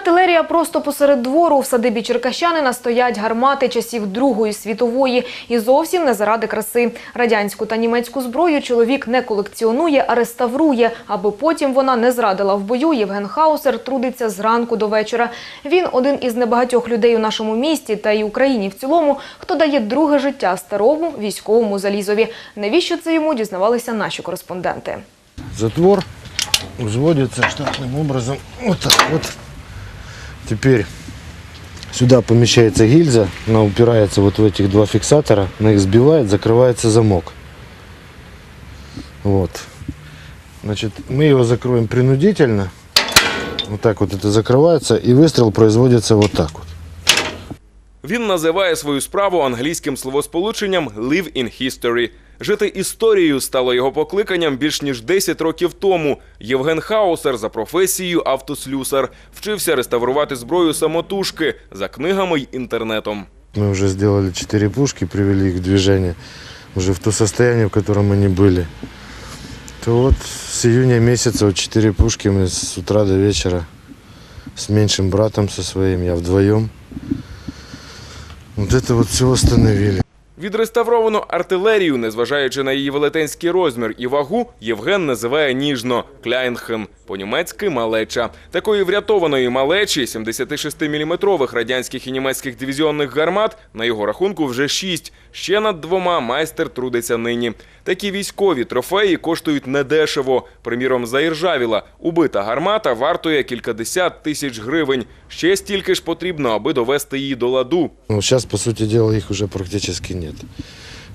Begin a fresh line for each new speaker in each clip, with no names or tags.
Артилерія просто посеред двору. В садибі черкащанина стоять гармати часів Другої світової. І зовсім не заради краси. Радянську та німецьку зброю чоловік не колекціонує, а реставрує. Аби потім вона не зрадила в бою, Євген Хаусер трудиться зранку до вечора. Він один із небагатьох людей у нашому місті та й Україні в цілому, хто дає друге життя старому військовому залізові. Навіщо це йому дізнавалися наші кореспонденти?
Затвор взводится штатным образом вот так вот. Теперь сюда помещается гильза, она упирается вот в этих два фиксатора, она их сбивает, закрывается замок. Вот. Значит, мы его закроем принудительно. Вот так вот это закрывается, и выстрел производится вот так вот.
Він називає свою справу англійським словосполученням «live in history». Жити історією стало його покликанням більш ніж 10 років тому. Євген Хаусер за професією автослюсар вчився реставрувати зброю самотужки за книгами й інтернетом.
Мы уже сделали четыре пушки, привели их в движение уже в то состояние, в котором они были. То вот с июня месяца вот четыре пушки мы с утра до вечера с меньшим братом со своим, я вдвоем. Вот это вот все восстановили.
Відреставровану артилерію, незважаючи на її велетенський розмір і вагу, Євген називає ніжно кляйнхен, по-німецьки малеча. Такої врятованої малечі 76-мм радянських і німецьких дивізіонних гармат на його рахунку вже шість. Ще над двома майстер трудиться нині. Такі військові трофеї коштують недешево. Приміром, заіржавіла убита гармата вартує кількадесят тисяч гривень. Ще стільки ж потрібно, аби довести її до ладу.
Ну, сейчас, по сути дела, их уже практически нет.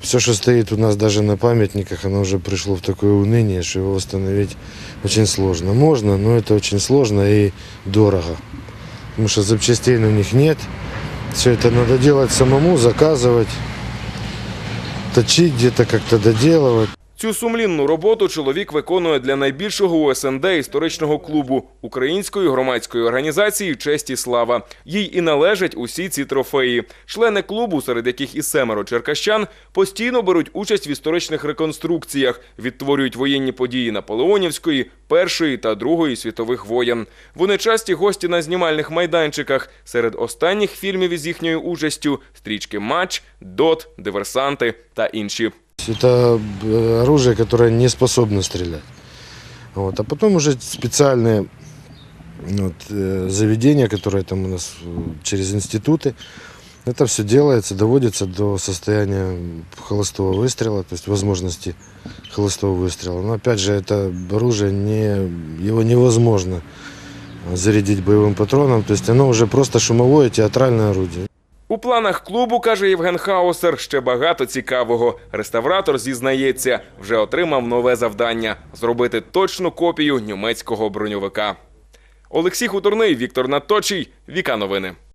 Все, что стоит у нас даже на памятниках, оно уже пришло в такое уныние, что его восстановить очень сложно. Можно, но это очень сложно и дорого. Потому что запчастей у них нет. Все это надо делать самому, заказывать, точить где-то как-то доделывать.
Цю сумлінну роботу чоловік виконує для найбільшого СНД історичного клубу української громадської організації Честь і слава. Їй і належать усі ці трофеї. Члени клубу, серед яких і семеро черкащан, постійно беруть участь в історичних реконструкціях, відтворюють воєнні події Наполеонівської, Першої та Другої світових воєн. Вони часті гості на знімальних майданчиках. Серед останніх фільмів із їхньою участю стрічки Матч, Дот, Диверсанти та інші.
Это э, оружие, которое не способно стрелять. Вот. А потом уже специальные вот, э, заведения, которые там у нас э, через институты, это все делается, доводится до состояния холостого выстрела, то есть возможности холостого выстрела. Но опять же, это оружие, не, его невозможно зарядить боевым патроном, то есть оно уже просто шумовое театральное орудие.
У планах клубу, каже Євген Хаусер, ще багато цікавого. Реставратор зізнається, вже отримав нове завдання зробити точну копію німецького броньовика. Олексій Хуторний, Віктор Наточий, Віка Новини.